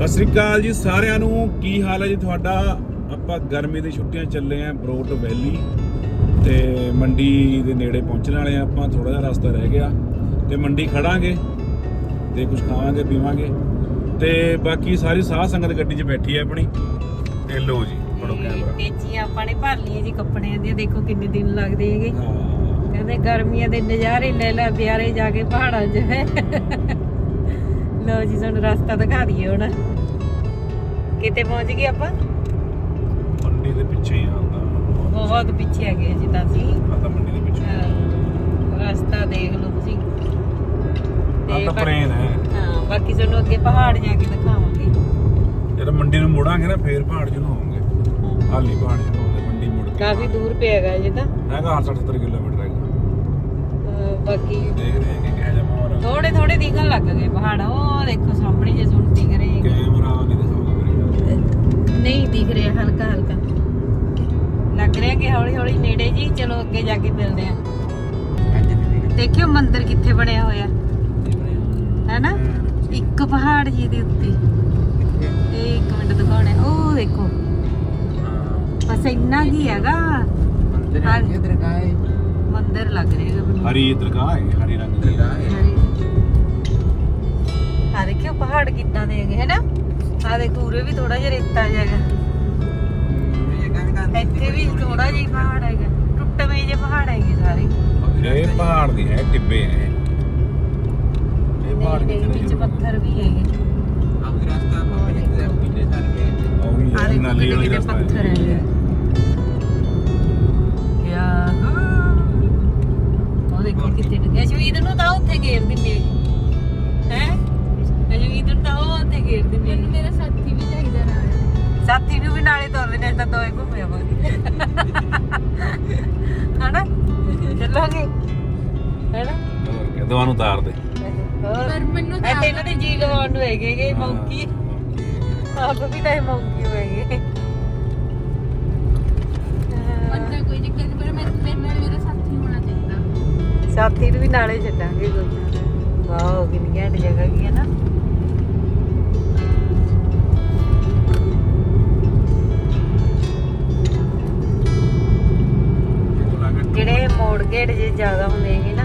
ਸਤਿ ਸ੍ਰੀ ਅਕਾਲ ਜੀ ਸਾਰਿਆਂ ਨੂੰ। ਕੀ ਹਾਲ ਹੈ ਜੀ ਤੁਹਾਡਾ? ਆਪਾਂ ਗਰਮੀ ਦੀ ਛੁੱਟੀਆਂ ਚੱਲੇ ਆਂ ਬਰੋਟ ਵੈਲੀ ਤੇ ਮੰਡੀ ਦੇ ਨੇੜੇ ਪਹੁੰਚਣ ਵਾਲੇ ਆ ਆਪਾਂ ਥੋੜਾ ਜਿਹਾ ਰਸਤਾ ਰਹਿ ਗਿਆ ਤੇ ਮੰਡੀ ਖੜਾਂਗੇ ਤੇ ਕੁਝ ਖਾਵਾਂਗੇ ਪੀਵਾਂਗੇ ਤੇ ਬਾਕੀ ਸਾਰੀ ਸਾਹ ਸੰਗਤ ਗੱਡੀ 'ਚ ਬੈਠੀ ਹੈ ਆਪਣੀ ਤੇ ਲੋ ਜੀ ਫੜੋ ਕੈਮਰਾ ਟੇਚੀਆਂ ਆਪਾਂ ਨੇ ਭਰ ਲਈਆਂ ਜੀ ਕੱਪੜਿਆਂ ਦੀਆਂ ਦੇਖੋ ਕਿੰਨੇ ਦਿਨ ਲੱਗਦੇ ਹੈਗੇ। ਕਹਿੰਦੇ ਗਰਮੀਆਂ ਦੇ ਨਜ਼ਾਰੇ ਲੈ ਲੈ ਪਿਆਰੇ ਜਾ ਕੇ ਪਹਾੜਾਂ 'ਚ। ਹੈ ਲੋ ਜੀ ਸਾਨੂੰ ਰਸਤਾ ਦਿਖਾ ਦਈਏ ਹੁਣ। ਕਿਤੇ ਪਹੁੰਚ ਗਏ ਆਪਾਂ? ਮੰਡੀ ਦੇ ਪਿੱਛੇ ਹੀ ਆਉਂਦਾ ਬਹੁਤ ਪਿੱਛੇ ਆ ਗਏ ਜੀ ਤਾਂ ਅਸੀਂ ਆ ਤਾਂ ਮੰਡੀ ਦੇ ਪਿੱਛੇ। ਅਹ ਰਸਤਾ ਦੇਖ ਲਓ ਤੁਸੀਂ। ਆ ਤੇ ਤਾਂ ਬਾ- ਪਲੇਨ ਹੈ। ਹਾਂ ਬਾਕੀ ਸਾਨੂੰ ਅੱਗੇ ਪਹਾੜ ਜਾ ਕੇ ਦਿਖਾਵਾਂਗੇ। ਜਦੋਂ ਮੰਡੀ ਨੂੰ ਮੁੜਾਂਗੇ ਨਾ ਫੇਰ ਪਹਾੜ ਜਿਹਨੂੰ ਹੋਵਾਂਗੇ ਹਾਲੀ ਪਹਾੜ ਜਿਹਨੂੰ ਹੋਵਾਂਗੇ ਮੰਡੀ ਮੁੜ ਕੇ। ਕਾਫੀ ਦੂਰ ਪਿਆਗਾ ਇਹ ਤਾਂ। ਹੈਗਾ 60 ਕਿਲੋਮੀਟਰ ਹੈਗਾ। ਅਹ ਬਾਕੀ ਦੇਖਦੇ ਹਾਂ ਕਿ ਕਿਹੋ ਜਿਹਾ ਥੋੜੇ ਥੋੜੇ ਦਿਖਣ ਲੱਗ ਗਏ ਪਹਾੜ ਉਹ ਦੇਖੋ ਸਾਹਮਣੇ ਜੇ ਸੁਣ ਦਿਖ ਰਹੇ। ਕੈਮਰਾ ਨਹੀਂ ਦਿਖਾਉਂਦਾ ਨਹੀਂ ਦਿਖ ਰਿਹਾ ਹਲਕਾ ਹਲਕਾ। ਲੱਗ ਰਿਹਾ ਕਿ ਹੌਲੀ ਹੌਲੀ ਨੇੜੇ ਜੀ ਚਲੋ ਅੱਗੇ ਜਾ ਕੇ ਮਿਲਦੇ ਆ ਦੇਖਿਓ ਮੰਦਿਰ ਕਿੱਥੇ ਬਣਿਆ ਹੋਇਆ। ਹੈਨਾ? ਇੱਕ ਪਹਾੜ ਜੀ ਦੇ ਉੱਤੇ। ਇਹ ਇੱਕ ਮਿੰਟ ਦਿਖਾਉਣੇ ਉਹ ਦੇਖੋ। ਬਸ ਇੰਨਾ ਕੀ ਹੈਗਾ। ਹਾਂ। ਮੰਦਿਰ ਲੱਗ ਰਿਹਾ। ਹਰੀ ਦਰਗਾਹ ਹੈ ਹਰੀ ਰੰਗ ਦੀ। ਆ ਦੇਖਿਓ ਪਹਾੜ ਕਿੱਦਾਂ ਦੇ ਹੈਗੇ ਹੈਨਾ? ਆ ਦੇਖੋ ਉਰੇ ਵੀ ਥੋੜਾ ਜਿਹਾ ਰੇਤਾ ਜਿਹਾ ਹੈਗਾ। ਇੱਥੇ ਵੀ ਥੋੜਾ ਜਿਹਾ ਪਹਾੜ ਹੈਗਾ ਟੁੱਟਵੇਂ ਜਿਹੇ ਪਹਾੜ ਹੈਗੇ ਸਾਰੇ। ਇਹ ਪਹਾੜ ਦੀ ਹੈ ਟਿੱਬੇ ਹੈ। ਇਹ ਪਹਾੜ ਨਹੀਂ, ਵਿੱਚ ਪੱਥਰ ਵੀ ਹੈਗੇ। ਆ ਹੈ ਦੇਖੋ ਨਾਲੀ ਕਿਤੇ ਵਾਲੀ ਕਿਤੇ ਰਸਤਾ ਪੱਥਰ ਹੈ ਹੈਗੇ। ਯਾਹੂ। ਉਹ ਦੇਖੋ ਕਿੱਥੇ ਡਿੱਗਿਆ ਸ਼ਵੀਦ ਨੂੰ ਤਾਂ ਉੱਥੇ ਘੇਰ ਦਿੰਦੇ ਸਾਥੀ ਨੂੰ ਵੀ ਨਾਲੇ ਤੋਰ ਦੇਣੇ ਤਾਂ ਦੋਏ ਘੁੰਮੇ ਆਵਾਂਗੇ। ਹਨਾ? ਚੱਲਾਂਗੇ। ਹੈਨਾ? ਦਵਾ ਨੂੰ ਤਾਰ ਦੇ। ਪਰ ਮੈਨੂੰ ਤਾਂ ਇਹਨਾਂ ਦੇ ਜੀ ਲਵਾਉਣ ਨੂੰ ਹੈਗੇ ਗੇ ਮੌਕੀ ਆਪ ਵੀ ਤਾਂ ਇਹ ਮੌਕੀ ਹੋਏਗੇ ਬੰਦਾ ਕੋਈ ਦਿੱਕਤ ਨਹੀਂ ਪਰ ਮੈਂ ਮੇਰੇ ਨਾਲ ਮੇਰਾ ਸਾਥੀ ਹੋਣਾ ਚਾਹੀਦਾ। ਸਾਥੀ ਨੂੰ ਵੀ ਨਾਲੇ ਛੱਡਾਂਗੇ ਕੋਈ ਨਾ। ਵਾਓ ਕਿੰਨੀ ਘੈਂਟ ਜਗ੍ਹਾ ਕੀ ਹੈ ਨਾ। ਮੋੜ ਗੇੜ ਜੇ ਜ਼ਿਆਦਾ ਹੁੰਦੇ ਹੈਗੇ ਨਾ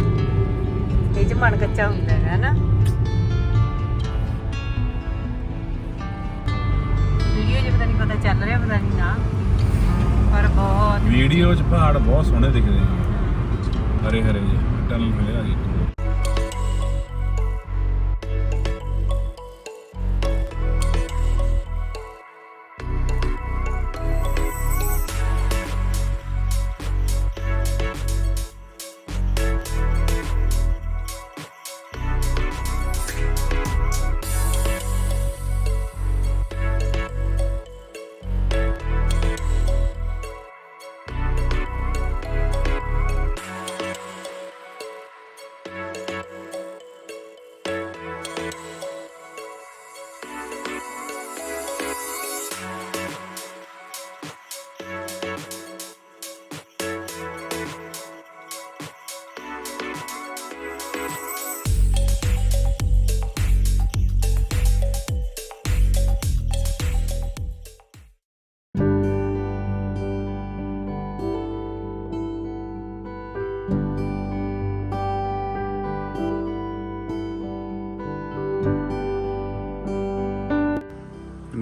ਇਹ ਚ ਮਨ ਕੱਚਾ ਹੁੰਦਾ ਹੈ ਨਾ ਵੀਡੀਓ ਜੇ ਪਤਾ ਨਹੀਂ ਪਤਾ ਚੱਲ ਰਿਹਾ ਪਤਾ ਨਹੀਂ ਨਾ ਪਰ ਬਹੁਤ ਵੀਡੀਓ 'ਚ ਪਹਾੜ ਬਹੁਤ ਸੋਹਣੇ ਦਿਖਦੇ ਨੇ ਹਰੇ ਹਰੇ ਜਿਹੇ ਟਨਲ ਮਿਲਿਆ ਜੀ।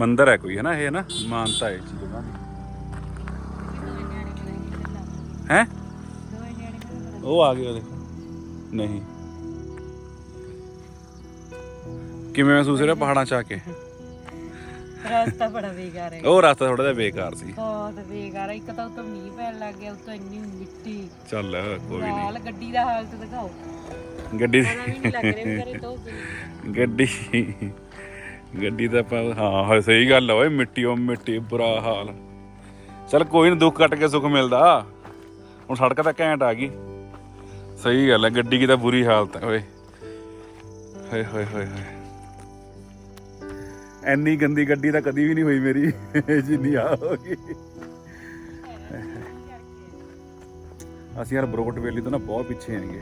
ਮੰਦਿਰ ਹੈ ਕੋਈ ਹੈ ਨਾ ਇਹ ਹੈ ਨਾ? ਮਾਨਤਾ ਹੈ ਜੀ ਜਗ੍ਹਾ ਦੀ। ਹੈ? ਉਹ ਆ ਉਹ ਦੇਖੋ ਨਹੀਂ। ਕਿਵੇਂ ਮਹਿਸੂਸ ਹੋ ਰਿਹਾ ਪਹਾੜਾਂ ਚ ਆ ਕੇ? ਰਸਤਾ ਬੜਾ ਬੇਕਾਰ ਹੈ। ਉਹ ਰਸਤਾ ਥੋੜਾ ਜਿਹਾ ਬੇਕਾਰ ਸੀ। ਬਹੁਤ ਬੇਕਾਰ ਹੈ। ਇੱਕ ਤਾਂ ਉੱਤੋਂ ਮੀਂਹ ਪੈਣ ਲੱਗ ਗਿਆ ਉੱਤੋਂ ਇੰਨੀ ਮਿੱਟੀ। ਚੱਲ ਕੋਈ ਨਹੀਂ। ਨਾਲ ਗੱਡੀ ਦਾ ਹਾਲਤ ਦਿਖਾਓ। ਗੱਡੀ ਨਹੀਂ ਲੱਗ ਰਿਹਾ ਘਰੇ ਤੋਂ ਗੱਡੀ ਗੱਡੀ ਤਾਂ ਆਪਾਂ ਹਾਂ ਹੋਏ ਸਹੀ ਗੱਲ ਆ ਓਏ, ਮਿੱਟੀ ਉਹ ਮਿੱਟੀ, ਬੁਰਾ ਹਾਲ। ਚੱਲ ਕੋਈ ਨਾ, ਦੁੱਖ ਕੱਟ ਕੇ ਸੁੱਖ ਮਿਲਦਾ। ਹੁਣ ਸੜਕ ਤਾਂ ਘੈਂਟ ਆ ਗਈ। ਸਹੀ ਗੱਲ ਹੈ ਗੱਡੀ ਦੀ ਤਾਂ ਬੁਰੀ ਹਾਲਤ ਹੈ ਓਏ। ਹੋਏ ਹੋਏ ਹੋਏ ਹੋਏ। ਐਨੀ ਗੰਦੀ ਗੱਡੀ ਤਾਂ ਕਦੀ ਵੀ ਨਹੀਂ ਹੋਈ ਮੇਰੀ, ਜਿੰਨੀ ਆ ਹੋ ਗਈ। ਅਸੀਂ ਯਾਰ ਬਰੋਟ ਵੇਲੀ ਤੋਂ ਨਾ ਬਹੁਤ ਪਿੱਛੇ ਆਂਗੇ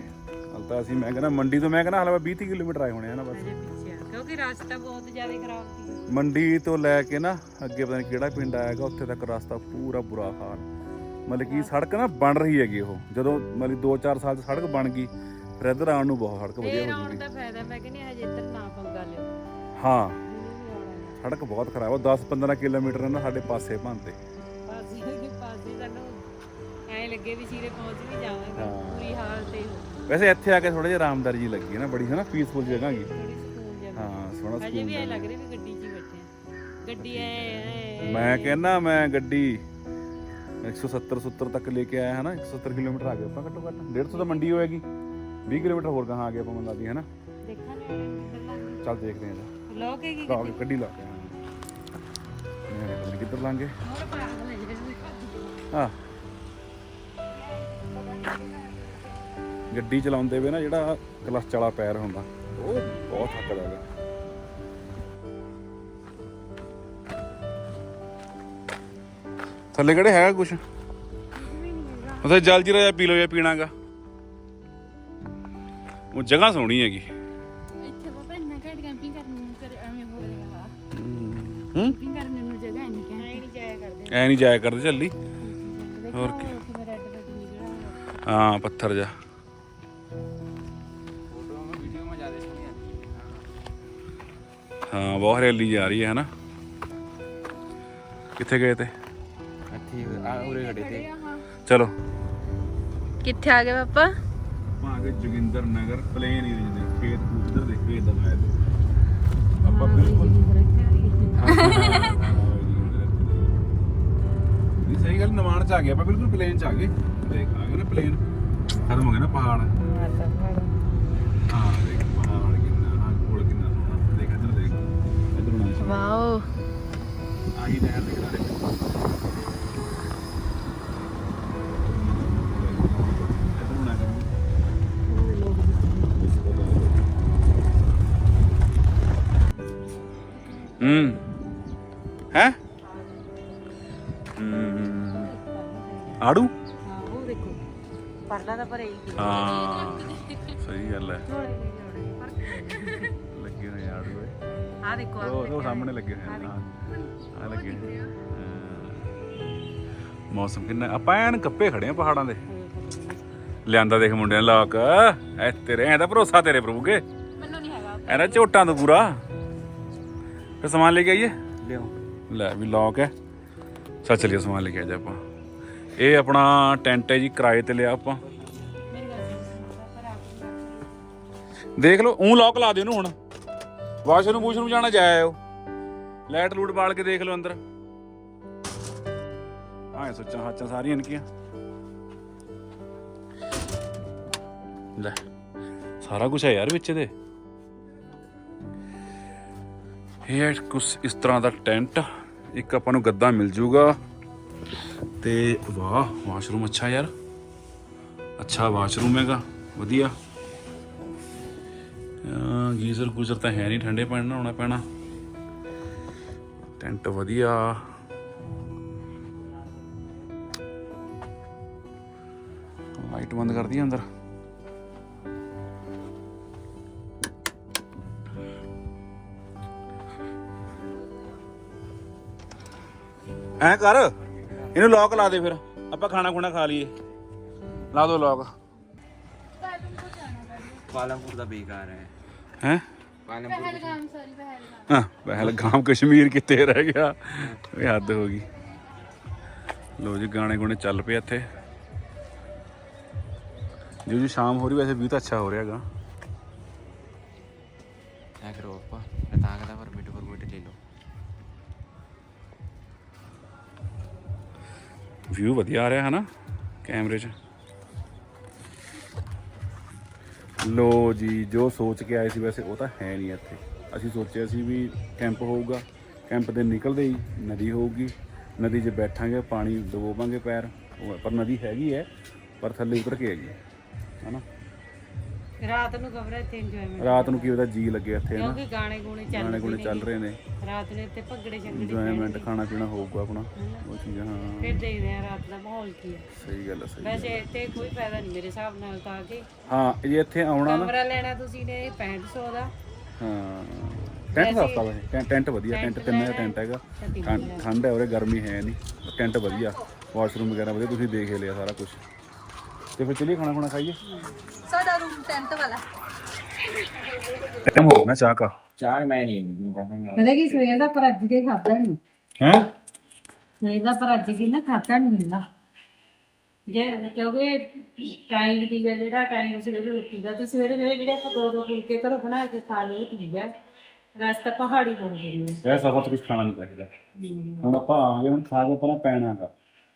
ਹਾਲ ਤਾਂ ਅਸੀਂ ਮੈਂ ਕਹਿੰਦਾ ਮੰਡੀ ਤੋਂ, ਮੈਂ ਕਹਿੰਦਾ ਹਾਲੇ 20 30 ਕਿਲੋਮੀਟਰ ਆਏ ਹੋਣੇ ਆ ਨਾ ਬਸ। ਕਿਉਂਕਿ ਰਸਤਾ ਬਹੁਤ ਜ਼ਿਆਦਾ ਖਰਾਬ ਸੀ। ਮੰਡੀ ਤੋਂ ਲੈ ਕੇ ਨਾ ਅੱਗੇ ਪਤਾ ਨਹੀਂ ਕਿਹੜਾ ਪਿੰਡ ਆਏਗਾ ਉੱਥੇ ਤੱਕ ਰਸਤਾ ਪੂਰਾ ਬੁਰਾ ਹਾਲ। ਮਤਲਬ ਕਿ ਸੜਕ ਨਾ ਬਣ ਰਹੀ ਹੈਗੀ ਉਹ। ਜਦੋਂ ਮਤਲਬ 2-4 ਸਾਲ ਚ ਸੜਕ ਬਣ ਗਈ ਫਿਰ ਇੱਧਰ ਆਉਣ ਨੂੰ ਬਹੁਤ ਸੜਕ ਵਧੀਆ ਫੇਰ ਹੋ ਆਉਣ ਜੂਗੀ ਦਾ ਫਾਇਦਾ ਮੈਂ ਕਹਿੰਦੀ ਹਜੇ ਇੱਧਰ ਨਾ ਪੰਗਾ ਲਿਓ। ਹਾਂ। ਆਉਣਾ। ਸੜਕ ਬਹੁਤ ਖਰਾਬ ਆ 10-15 ਕਿਲੋਮੀਟਰ ਨਾ ਸਾਡੇ ਪਾਸੇ ਭੰਤੇ ਪਾਸੇ ਦੇ ਪਾਸੇ ਸਾਨੂੰ ਐ ਲੱਗੇ ਵੀ ਸੀਰੇ ਪਹੁੰਚ ਵੀ ਜਾਵਾਂਗੇ। ਹਾਂ। ਪੂਰੀ ਹਾਲ ਤੇ ਹੋ ਵੈਸੇ ਇੱਥੇ ਆ ਕੇ ਥੋੜਾ ਜਿਹਾ ਆਰਾਮਦਾਰੀ ਜੀ ਲੱਗੀ ਹੈ ਨਾ ਬੜੀ ਹੈ ਨਾ ਪੀਸਫੁਲ ਜਗ੍ਹਾ ਹੈਗੀ। ਹਾਂ ਸੋਹਣਾ ਹਜੇ ਵੀ ਐ ਸਕੂਨ ਲੱਗ ਰਿਹਾ ਵੀ ਗੱਡੀ 'ਚ ਹੀ ਬੈਠੇ ਆ। ਗੱਡੀ ਐ ਐ- ਮੈਂ ਕਹਿੰਦਾ ਮੈਂ ਗੱਡੀ 170 70 ਤੱਕ ਲੈ ਕੇ ਆਇਆ ਹਨਾ? 170 ਕਿਲੋਮੀਟਰ ਆ ਗਏ ਆਪਾਂ ਘੱਟੋ ਘੱਟ। 150 ਤਾਂ ਮੰਡੀ ਹੋਏਗੀ। 20 ਕਿਲੋਮੀਟਰ ਹੋਰ ਕਹਾਂ ਆ ਗਏ ਆਪਾਂ ਮੰਨ ਲਾਦੀ ਹੈ ਨਾ ਦੇਖਾਂ ਨੇ ਚੱਲ ਦੇਖਦੇ ਹਾਂ ਹੈ ਕੀ ਲਾ ਕੇ ਗੱਡੀ? ਲਾ ਕੇ ਮੈਂ ਪਤਾ ਨੀ ਕਿੱਧਰ ਲੰਘੇ ਹੋਰ ਪਾਗਲ ਹੈ ਜਿਹੜੇ ਆ ਗੱਡੀ ਚਲਾਉਂਦੇ ਵੇ ਨਾ ਜਿਹੜਾ ਕਲਚ ਵਾਲਾ ਪੈਰ ਹੁੰਦਾ ਉਹ ਬਹੁਤ ਥੱਕਦਾ ਹੈਗਾ ਥੱਲੇ ਕਿਹੜੇ ਹੈਗਾ ਕੁਛ? ਉਥੇ ਜਲ ਜੀਰਾ ਜਾਂ ਪੀ ਲਓ ਜਾਂ ਪੀਣਾਗਾ। ਉਹ ਜਗ੍ਹਾ ਸੋਹਣੀ ਹੈਗੀ। ਇੱਥੇ ਬਾਬਾ ਇੰਨਾ ਘੱਟ ਕੈਂਪਿੰਗ ਕਰਨ ਨੂੰ ਕਰ ਐਵੇਂ ਹੋ ਰਿਹਾ ਹੂੰ? ਕੈਂਪਿੰਗ ਕਰਨ ਨੂੰ ਜਗ੍ਹਾ ਨਹੀਂ ਕਿ ਐ ਨਹੀਂ ਜਾਇਆ ਕਰਦੇ। ਐ ਨਹੀਂ ਜਾਇਆ ਕਰਦੇ ਚੱਲੀ। ਹੋਰ ਕੀ? ਹਾਂ ਪੱਥਰ ਜਾ ਹਾਂ ਬਹੁਤ ਹਰਿਆਲੀ ਜਾ ਰਹੀ ਹੈ ਹਨਾ? ਕਿੱਥੇ ਗਏ ਤੇ? ਚਲੋ। ਕਿੱਥੇ ਆ ਗਏ ਪਾਪਾ? ਆਪਾਂ ਆ ਗਏ ਜੋਗਿੰਦਰ ਨਗਰ ਪਲੇਨ ਏਰੀਆ ਦੇ ਖੇਤ ਉਧਰ ਦੇ ਖੇਤ ਦਾ ਮੈਂ ਆਪਾਂ ਬਿਲਕੁਲ ਨਹੀਂ ਸਹੀ ਗੱਲ ਨਿਮਾਣ ਚ ਆ ਗਏ ਆਪਾਂ ਬਿਲਕੁਲ ਪਲੇਨ ਚ ਆ ਗਏ। ਦੇਖ ਆ ਗਏ ਨਾ ਪਲੇਨ ਖਤਮ ਹੋ ਗਿਆ ਨਾ ਪਹਾੜ। ਹਾਂ ਹੂੰ। ਹੈ? ਹੂੰ। ਆੜੂ? ਹਾਂ ਉਹ ਦੇਖੋ। ਪਰਲਾ ਤਾਂ ਭਰੇ ਹੀ ਹਾਂ ਸਹੀ ਗੱਲ ਹੈ। ਥੋੜੇ ਜਿਹੇ ਜੋੜੇ ਲੱਗੇ ਹੋਏ ਆੜੂ ਓਏ। ਆ ਦੇਖੋ ਆਹ ਉਹ ਉਹ ਸਾਹਮਣੇ ਲੱਗੇ ਹੋਏ ਨੇ ਆ ਲੱਗੇ ਹੋਏ। ਹਾਂ। ਮੌਸਮ ਕਿੰਨਾ ਆਪਾਂ ਐਨ ਕੱਪੇ ਖੜੇ ਆ ਪਹਾੜਾਂ ਦੇ। ਲਿਆਂਦਾ ਦੇਖ ਮੁੰਡਿਆਂ ਲੋਕ ਐ ਤੇਰੇ ਐ ਤਾਂ ਭਰੋਸਾ ਤੇਰੇ ਪ੍ਰਭੂਗੇ ਮੈਨੂੰ ਨਹੀਂ ਹੈਗਾ। ਐ ਨਾ ਝੋਟਾਂ ਤੋਂ ਪੂਰਾ। ਫਿਰ ਸਮਾਨ ਲੈ ਕੇ ਆਈਏ? ਲਿਆਓ। ਲੈ ਵੀ ਲੋਕ ਹੈ। ਚੱਲ ਚਲੀਏ ਸਮਾਨ ਲੈ ਕੇ ਆ ਜਾ ਆਪਾਂ। ਇਹ ਆਪਣਾ ਟੈਂਟ ਹੈ ਜੀ ਕਿਰਾਏ ਤੇ ਲਿਆ ਆਪਾਂ। ਦੇਖ ਲਓ ਉਹ ਲੋਕ ਲਾ ਦਿਓ ਇਹਨੂੰ ਹੁਣ। ਵਾਸ਼ਰੂਮ ਬੂਸ਼ਰੂਮ ਜਾਣਾ ਜਾਇਓ ਲਾਈਟ ਲੂਟ ਬਾਲ ਕੇ ਦੇਖ ਲਓ ਅੰਦਰ। ਆਏ ਸੋਚਾਂ ਹਾਚਾਂ ਸਾਰੀਆਂ ਨਿੱਕੀਆਂ ਲੈ ਸਾਰਾ ਕੁਝ ਹੈ ਯਾਰ ਵਿੱਚ ਇਹਦੇ। ਇਹ ਹੈ ਕੁਛ ਇਸ ਤਰ੍ਹਾਂ ਦਾ ਟੈਂਟ। ਇੱਕ ਆਪਾਂ ਨੂੰ ਗੱਦਾ ਮਿਲ ਜੂਗਾ। ਤੇ ਵਾਹ, ਵਾਸ਼ਰੂਮ ਅੱਛਾ ਯਾਰ। ਅੱਛਾ ਵਾਸ਼ਰੂਮ ਹੈਗਾ, ਵਧੀਆ। ਗੀਜ਼ਰ ਗੁਜ਼ਰ ਤਾਂ ਹੈ ਨਹੀਂ, ਠੰਡੇ ਪਾਣੀ ਨਾਲ ਨਹਾਉਣਾ ਪੈਣਾ। ਟੈਂਟ ਵਧੀਆ। ਲਾਈਟ ਬੰਦ ਕਰ ਦਈਏ ਅੰਦਰ। ਐ ਕਰ ਇਹਨੂੰ ਲੋਕ ਲਾ ਦੇ ਫਿਰ। ਆਪਾਂ ਖਾਣਾ ਖੁਣਾ ਖਾ ਲਈਏ। ਲਾ ਦੋ ਲੋਕ ਪਾਲਮਪੁਰ ਦਾ ਬੇਕਾਰ ਹੈ। ਹੈ? ਪਹਿਲਗਾਮ ਸੌਰੀ ਪਹਿਲਗਾਮ। ਹਾਂ ਪਹਿਲਗਾਮ ਕਸ਼ਮੀਰ ਕਿੱਥੇ ਰਹਿ ਗਿਆ? ਇਹ ਹੱਦ ਹੋ ਗਈ। ਲੋ ਜੀ ਗਾਣੇ ਗੁਣੇ ਚੱਲ ਪਏ ਇੱਥੇ। ਜਿਉਂ ਜਿਉਂ ਸ਼ਾਮ ਹੋ ਰਹੀ ਵੈਸੇ ਵੀ ਤਾਂ ਅੱਛਾ ਹੋ ਰਿਹਾ ਵਿਊ ਵਧੀਆ ਆ ਰਿਹਾ ਹੈ ਨਾ ਕੈਮਰੇ 'ਚ। ਲੋ ਜੀ, ਜੋ ਸੋਚ ਕੇ ਆਏ ਸੀ ਵੈਸੇ ਉਹ ਤਾਂ ਹੈ ਨਹੀਂ ਇੱਥੇ। ਅਸੀਂ ਸੋਚਿਆ ਸੀ ਵੀ ਕੈਂਪ ਹੋਊਗਾ, ਕੈਂਪ ਦੇ ਨਿਕਲਦੇ ਹੀ ਨਦੀ ਹੋਊਗੀ। ਨਦੀ 'ਚ ਬੈਠਾਂਗੇ, ਪਾਣੀ ਡੁਬੋਵਾਂਗੇ ਪੈਰ। ਉਹ- ਪਰ ਨਦੀ ਹੈਗੀ ਹੈ, ਪਰ ਥੱਲੇ ਉਤਰ ਕੇ ਹੈਗੀ ਹੈ, ਹਨਾ? ਰਾਤ ਨੂੰ ਹੈ ਇੱਥੇ ਇੰਜੋਇਮੈਂਟ ਰਾਤ ਨੂੰ ਕੀ ਉਹਦਾ ਜੀ ਲੱਗੇ ਇੱਥੇ ਨਾ ਕਿਉਂਕਿ ਗਾਣੇ ਗੂਣੇ ਗਾਣੇ ਚੱਲਦੇ ਗੁਣੇ ਨੇ ਚੱਲ ਰਹੇ ਨੇ। ਰਾਤ ਨੂੰ ਇੱਥੇ ਭੱਗੜੇ ਛੱਗੜੇ ਇੰਜੋਇਮੈਂਟ ਖਾਣਾ ਪੀਣਾ ਹੋਊਗਾ ਆਪਣਾ। ਉਹ ਚੀਜ਼ਾਂ ਹਾਂ। ਫਿਰ ਦੇਖਦੇ ਆ ਰਾਤ ਦਾ ਮਾਹੌਲ ਕੀ ਹੈ ਸਹੀ ਗੱਲ ਹੈ ਸਹੀ ਵੈਸੇ ਇੱਥੇ ਕੋਈ ਫਾਇਦਾ ਨਹੀਂ ਮੇਰੇ ਹਿਸਾਬ ਨਾਲ ਤਾਂ ਕਿ ਹਾਂ ਜੇ ਇੱਥੇ ਆਉਣਾ ਨਾ ਕਮਰਾ ਲੈਣਾ ਤੁਸੀਂ ਨੇ 6500 ਦਾ। ਹਾਂ। ਟੈਂਟ ਸਸਤਾ ਵਾ ਟੈਂਟ ਵਧੀਆ ਟੈਂਟ ਤਿੰਨ ਦਾ ਟੈਂਟ ਹੈਗਾ। ਠੰਡ- ਹੈ ਉਰੇ ਗਰਮੀ ਹੈ ਨਹੀਂ। ਟੈਂਟ ਵਧੀਆ। ਵਾਸ਼ਰੂਮ ਵਗੈਰਾ ਵਧੀਆ ਤੁਸੀਂ ਦੇਖ ਲਿਆ ਸਾਰਾ ਕੁਝ ਤੇ ਫਿਰ ਚਲੀਏ ਖਾਣਾ ਖਾਣਾ ਖਾਈਏ? ਸਾਡਾ ਰੂਮ ਟੈਂਟ ਵਾਲਾ। ਟਾਈਮ ਹੋ ਗਿਆ ਚਾਹ ਕਾ ਚਾਹ ਮੈਂ ਨਹੀਂ ਪਤਾ ਕੀ ਸਵੇਰ ਦਾ ਪਰ ਅੱਜ ਕੇ ਖਾਦਾ ਨਹੀਂ ਹੈ? ਸਵੇਰ ਦਾ ਪਰ ਅੱਜ ਕੀ ਨਾ ਖਾਦਾ ਨਹੀਂ ਮਿਲਦਾ ਜੇ ਕਿਉਂਕਿ ਟਾਈਮ ਦੀ ਜਿਹੜਾ ਟਾਈਮ ਸਵੇਰੇ ਰੋਟੀ ਦਾ ਤੇ ਸਵੇਰੇ ਸਵੇਰੇ ਜਿਹੜੇ ਆਪਾਂ ਦੋ ਦੋ ਫੁਲਕੇ ਘਰੋਂ ਬਣਾ ਕੇ ਖਾ ਲਏ ਠੀਕ ਹੈ ਰਸਤਾ ਪਹਾੜੀ ਹੋ ਗਈ ਹੈ ਇਹ ਸਭ ਕੁਝ ਖਾਣਾ ਨਹੀਂ ਚਾਹੀਦਾ। ਹੁਣ ਆਪਾਂ ਆ ਗਏ ਹੁਣ ਖਾ ਕੇ ਪਹਿਲਾਂ ਪੈਣਾਗਾ।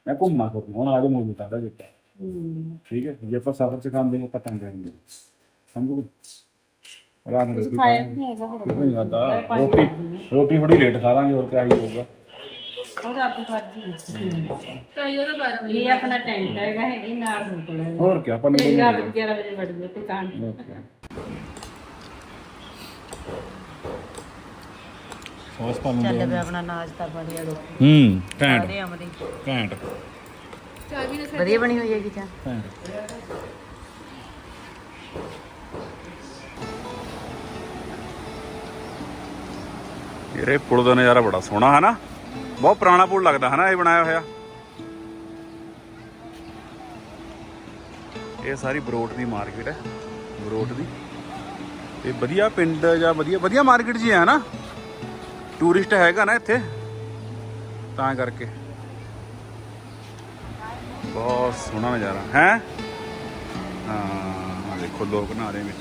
ਮੈਂ ਘੁੰਮਣਾ ਫਿਰ ਹੁਣ ਆ ਜਾ ਮੂਵੀ ਤਾਂ ਦਾ ਜਿੱਤਾ ਹੂੰ ਠੀਕ ਹੈ ਜੇ ਆਪਾਂ ਸਫ਼ਰ ਚ ਖਾਂਦੇ ਹਾਂ ਪਤੰਗ ਕਰਾਂਗੇ ਸਮਝੋ? ਰਾਤ ਨੂੰ ਰੋਟੀ ਖਾਇਆ ਨਹੀਂ ਹੋਰ। ਖਾਦਾ ਰੋਟੀ ਰੋਟੀ ਥੋੜੀ ਲੇਟ ਖਾ ਲਾਂਗੇ ਹੋਰ ਕਿਆ ਹੀ ਹੋਊਗਾ। ਉਹ ਆਪਣੀ ਮਰਜ਼ੀ ਹੈ। ਤਾਂ ਇਹਦਾ 12 ਵਜੇ ਇਹ ਆਪਣਾ ਟੈਂਟ ਹੈਗਾ ਹੈਗੀ ਨਾਲ ਹੋਟਲ ਹੈ ਹੋਰ ਕੀ ਆਪਾਂ ਤੇ ਨੇ ਰਾਤ 11 ਵਜੇ ਵੜ ਗਏ ਤੇ ਕਾਂ ਸੌਸ ਪਾ ਚੱਲ ਪਿਆ ਆਪਣਾ ਨਾਸ਼ਤਾ ਬਣਿਆ ਰੋ ਹੂੰ ਘੈਂਟ। ਘੈਂਟ। ਚਾਹ ਵੀ ਨਾ ਵਧੀਆ ਬਣੀ ਹੋਈ ਹੈਗੀ ਚਾਹ? ਘੈਂਟ ਇਹ ਪੁਲ ਦਾ ਨਜ਼ਾਰਾ ਬੜਾ ਸੋਹਣਾ ਹੈ ਨਾ ਬਹੁਤ ਪੁਰਾਣਾ ਪੁਲ ਲੱਗਦਾ ਹੈ ਨਾ ਇਹ ਬਣਾਇਆ ਹੋਇਆ? ਇਹ ਸਾਰੀ ਬਰੋਟ ਦੀ ਮਾਰਕੀਟ ਹੈ ਬਰੋਟ ਦੀ। ਤੇ ਵਧੀਆ ਪਿੰਡ ਜਾਂ ਵਧੀਆ ਵਧੀਆ ਮਾਰਕੀਟ ਜੀ ਹੈ ਨਾ ਟੂਰਿਸਟ ਹੈਗਾ ਨਾ ਇੱਥੇ ਤਾਂ ਕਰਕੇ। ਬਹੁਤ ਸੋਹਣਾ ਨਜ਼ਾਰਾ। ਹੈ? ਹਾਂ ਦੇਖੋ ਲੋਕ ਨਹਾ ਰਹੇ ਵਿੱਚ।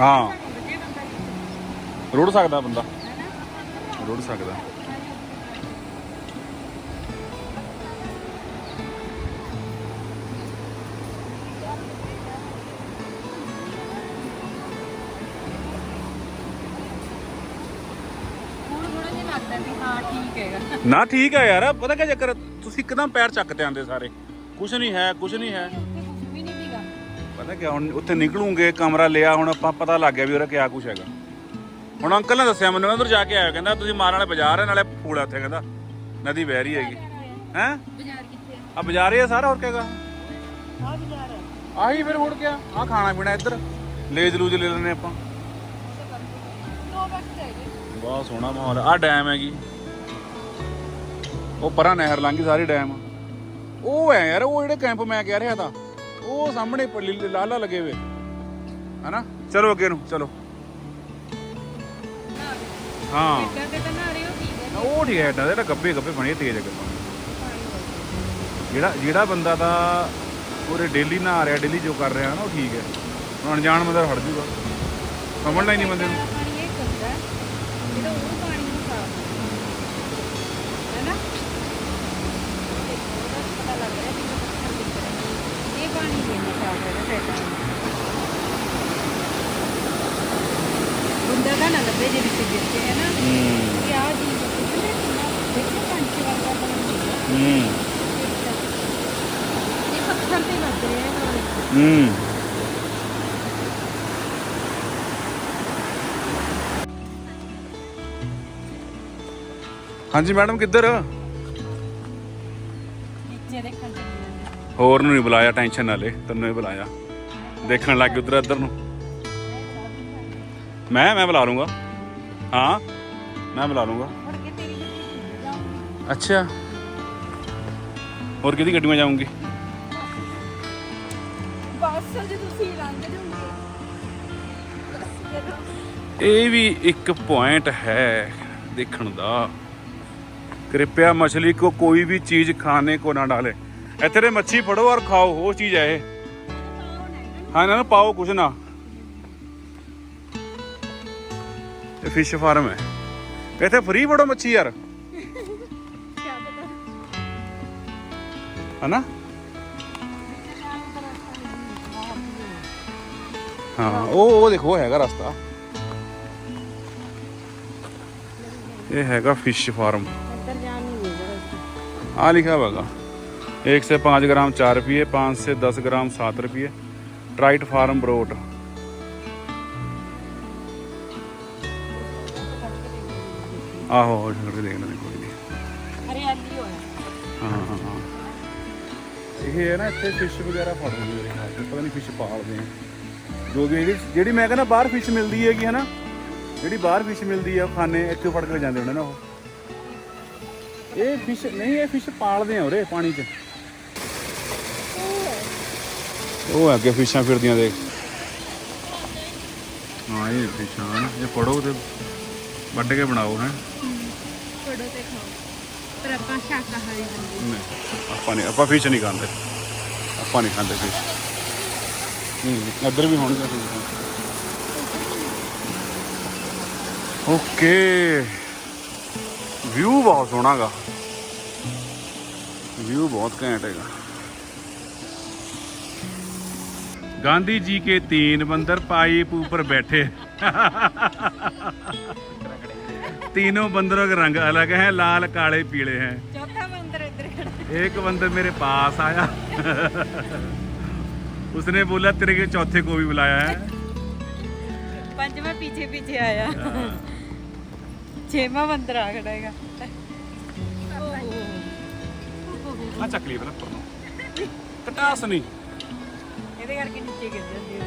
ਹਾਂ। ਰੁੜ ਸਕਦਾ ਬੰਦਾ। ਰੁੜ ਸਕਦਾ। ਹੈਗਾ ਨਾ ਠੀਕ ਹੈ ਯਾਰ ਪਤਾ ਕੀ ਚੱਕਰ ਤੁਸੀਂ ਇੱਕਦਮ ਪੈਰ ਚੱਕਦੇ ਆਂਦੇ ਸਾਰੇ। ਕੁਝ ਨਹੀਂ ਹੈ ਕੁਝ ਨਹੀਂ ਹੈ। ਵੀ ਨਹੀਂ ਦੀਗਾ ਪਤਾ ਕੀ ਹੁਣ ਉੱਥੇ ਨਿਕਲੂਗੇ ਕਮਰਾ ਲਿਆ ਹੁਣ ਆਪਾਂ ਪਤਾ ਲੱਗ ਗਿਆ ਵੀ ਉਹਦਾ ਕਿਆ ਕੁਝ ਹੈਗਾ। ਹੁਣ ਅੰਕਲ ਨੇ ਦੱਸਿਆ ਮੈਨੂੰ ਉਧਰ ਜਾ ਕੇ ਆਇਆ ਕਹਿੰਦਾ ਤੁਸੀਂ ਮਾਰ ਵਾਲੇ ਬਾਜ਼ਾਰ ਹੈ ਨਾਲੇ ਪੂੜਾ ਉੱਥੇ ਕਹਿੰਦਾ। ਨਦੀ ਵਹਿ ਰਹੀ ਹੈਗੀ। ਹੈ? ਬਾਜ਼ਾਰ ਕਿੱਥੇ ਆ? ਬਾਜ਼ਾਰ ਹੀ ਆ ਸਾਰਾ ਹੋਰ ਕਿਆਗਾ? ਆ ਬਾਜ਼ਾਰ ਹੈ ਆਹੀ ਫਿਰ ਹੋਰ ਕਿਆ ਆ ਖਾਣਾ ਪੀਣਾ ਇੱਧਰ। ਲੇਜ ਲੂਜ ਲੈ ਲੈਣੇ ਆਪਾਂ। ਦੋ ਬੈਕਸ ਹੈਗੇ। ਬਹੁਤ ਸੋਹਣਾ ਮਾਹੌਲ ਆ। ਡੈਮ ਹੈਗੀ। ਉਹ ਪਰਾਂ ਨਹਿਰ ਲੰਘੀ ਸਾਰੀ ਡੈਮ। ਉਹ ਹੈ ਯਾਰ ਉਹ ਜਿਹੜੇ ਕੈਂਪ ਮੈਂ ਕਹਿ ਰਿਹਾ ਤਾਂ ਉਹ ਸਾਹਮਣੇ ਪੱਲੀ ਲਾਲਾ ਲੱਗੇ ਹੋਏ। ਹਨਾ? ਚਲੋ ਅੱਗੇ ਨੂੰ ਚਲੋ। ਹਾਂ। ਨਾ ਉਹ ਠੀਕ ਹੈ ਏਦਾਂ ਦੇ ਗੱਬੇ ਗੱਬੇ ਬਣੇ ਤੇਜ਼ ਅੱਗੇ ਜਿਹੜਾ ਜਿਹੜਾ ਬੰਦਾ ਤਾਂ ਉਹਰੇ ਡੇਲੀ ਨਹਾ ਰਿਹਾ ਡੇਲੀ ਜੋ ਕਰ ਰਿਹਾ ਨਾ ਉਹ ਠੀਕ ਹੈ ਹੁਣ ਅਣਜਾਣ ਬੰਦਾ ਹਟ ਜੂਗਾ। ਸਮਝਣਾ ਹੀ ਨਹੀਂ ਬੰਦੇ ਨੂੰ। ਜਿਹੜਾ ਉਹ ਪਾਣੀ ਨੂੰ ਸਾਫ਼ ਹੈ ਨਾ ਦੇਖੋ, ਉਹਦਾ ਪਤਾ ਲੱਗ ਰਿਹਾ ਕਿ ਪੱਥਰ ਦਿਖ ਰਹੇ ਨੇ। ਇਹ ਪਾਣੀ ਨਹੀਂ ਇੰਨਾ ਸਾਫ਼ ਹੈਗਾ ਟੈਟਾ ਬੰਦਾ ਤਾਂ ਨਾ ਲੱਭੇ ਜੇ ਵਿੱਚ ਗਿਰ ਕੇ ਹੈ ਨਾ ਕਿ ਆ ਜੀ ਕਿੰਨਾ ਦੇਖੋ ਪੰਛੀ ਵਰਗਾ ਬਣਿਆ ਹੂੰ ਇਹ ਪੱਥਰ ਤੇ ਲੱਗ ਰਿਹਾ ਹੈ ਹੂੰ ਹਾਂਜੀ ਮੈਡਮ ਹੋਰ ਨੂੰ ਨਹੀਂ ਬੁਲਾਇਆ ਟੈਨਸ਼ਨ ਨਾ ਲੈ ਤੈਨੂੰ ਹੀ ਬੁਲਾਇਆ ਦੇਖਣ ਲੱਗ ਉਧਰ ਇੱਧਰ ਨੂੰ ਮੈਂ ਮੈਂ ਬੁਲਾ ਲੂੰਗਾ ਹਾਂ ਮੈਂ ਬੁਲਾ ਲੂੰਗਾ ਮੁੜ ਕੇ ਤੇਰੀ ਗੱਡੀ ਜਾਊਂਗੀ ਅੱਛਾ ਹੋਰ ਕਿਹਦੀ ਗੱਡੀ ਮੈਂ ਜਾਊਂਗੀ ਬੱਸ ਜੇ ਤੁਸੀਂ ਲੰਘ ਜਾਓਗੇ ਇਹ ਵੀ ਇੱਕ ਪੁਆਇੰਟ ਹੈ ਦੇਖਣ ਦਾ कृपया मछली को कोई भी चीज खाने को ना डाले ਇੱਥੇ ਦੇ ਮੱਛੀ ਫੜੋ ਔਰ ਖਾਓ ਉਹ ਚੀਜ਼ ਹੈ ਇਹ। ਹਾਂ ਇਹਨਾਂ ਨੂੰ ਪਾਓ ਕੁਛ ਨਾ। ਇਹ ਫਿਸ਼ ਫਾਰਮ ਹੈ। ਇੱਥੇ ਫ੍ਰੀ ਫੜੋ ਮੱਛੀ ਯਾਰ। ਹਨਾ? ਹਾਂ ਉਹ ਉਹ ਦੇਖੋ ਹੈਗਾ ਰਸਤਾ। ਇਹ ਹੈਗਾ ਫਿਸ਼ ਫਾਰਮ ਇੱਧਰ ਜਾਣ ਨੂੰ एक से पाँच ग्राम चार रुपये पाँच से दस ग्राम सात रुपये ट्राइट फार्म ब्रोट आहो आहो छड़ के देखना कोई नहीं ਹਰਿਆਲੀ ਹੋਇਆ हाँ हाँ हाँ ਇਹ ਹੈ ਨਾ ਇੱਥੇ ਫਿਸ਼ ਵਗੈਰਾ ਫੜਦੇ ਨੇ ਮੇਰੇ ਖਿਆਲ ਨਾਲ ਪਤਾ ਨਹੀਂ ਫਿਸ਼ ਪਾਲਦੇ ਆ ਜੋ ਵੀ ਇਹਦੀ ਜਿਹੜੀ ਮੈਂ ਕਹਿੰਦਾ ਬਾਹਰ ਫਿਸ਼ ਮਿਲਦੀ ਹੈਗੀ ਹੈ ਨਾ ਜਿਹੜੀ ਬਾਹਰ ਫਿਸ਼ ਮਿਲਦੀ ਆ ਉਹ ਖਾਣੇ ਇੱਥੇ ਫੜ ਕੇ ਜਾਂਦੇ ਹੋਣੇ ਨਾ ਉਹ ਇਹ ਫਿਸ਼ ਨਹੀਂ ਇਹ ਫਿਸ਼ ਪਾਲਦੇ ਆ ਉਰੇ ਪਾਣੀ 'ਚ ਉਹ ਅੱਗੇ ਫਿਸ਼ਾਂ ਫਿਰਦੀਆਂ ਦੇਖ। ਹਾਂ ਇਹ ਫਿਸ਼ਾਂ ਹਨ। ਇਹ ਫੜੋ ਤੇ ਵੱਢ ਕੇ ਬਣਾਓ ਹੈ। ਫੜੋ ਤੇ ਖਾਓ। ਪਰ ਆਪਾਂ ਸ਼ਾਕਾਹਾਰੀ ਬੰਦੇ ਨਹੀਂ ਆਪਾਂ ਨਹੀਂ ਆਪਾਂ ਫਿਸ਼ ਨਹੀਂ ਖਾਂਦੇ। ਆਪਾਂ ਨਹੀਂ ਖਾਂਦੇ ਫਿਸ਼। ਨਹੀਂ ਇੱਧਰ ਵੀ ਹੋਣਗੇ ਫਿਸ਼। ਓਕੇ। ਵਿਊ ਬਹੁਤ ਸੋਹਣਾਗਾ ਵਿਊ ਬਹੁਤ ਘੈਂਟ ਹੈਗਾ। गांधी जी के तीन बंदर पाइप ऊपर बैठे। तीनों बंदरों के रंग अलग हैं लाल काले पीले हैं। चौथा बंदर इधर एक बंदर मेरे पास आया। उसने बोला तेरे के चौथे को भी बुलाया है। पांचवा पीछे पीछे आया। छेवा बंदर आ गया अच्छा क्लियर कटास नहीं। ਇਹਦੇ ਕਰਕੇ ਨੀਚੇ ਗਿਰ ਜਾਂਦੀ ਹੈ